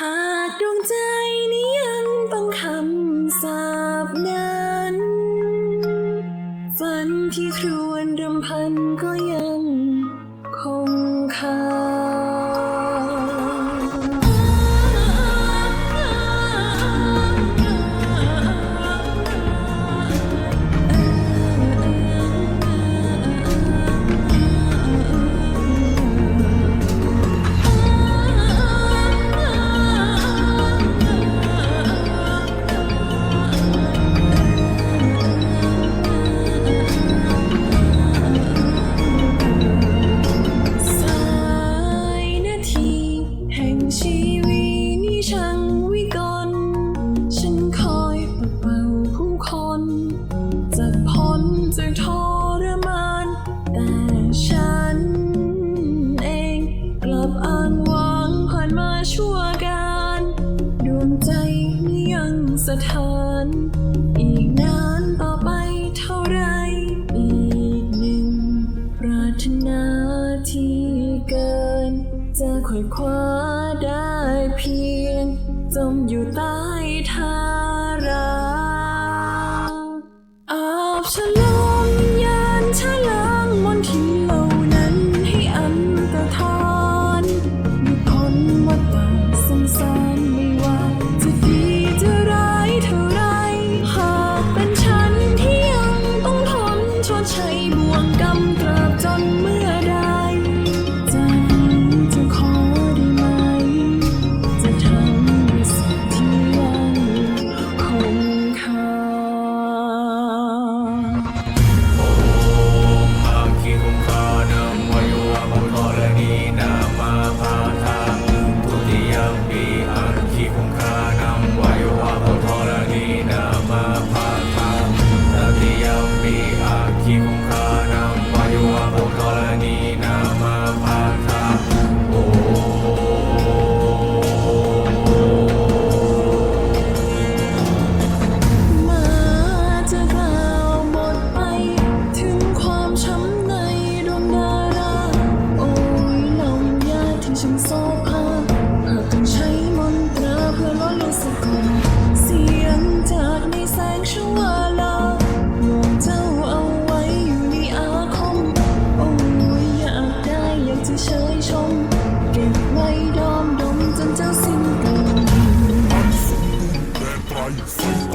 หากดวงใจ อีกนานต่อไปเท่าไร อีกหนึ่งปารถนาที่เกิน จะค่ยคว้าได้เพียง จมอยู่ใต้ทาง Thank you.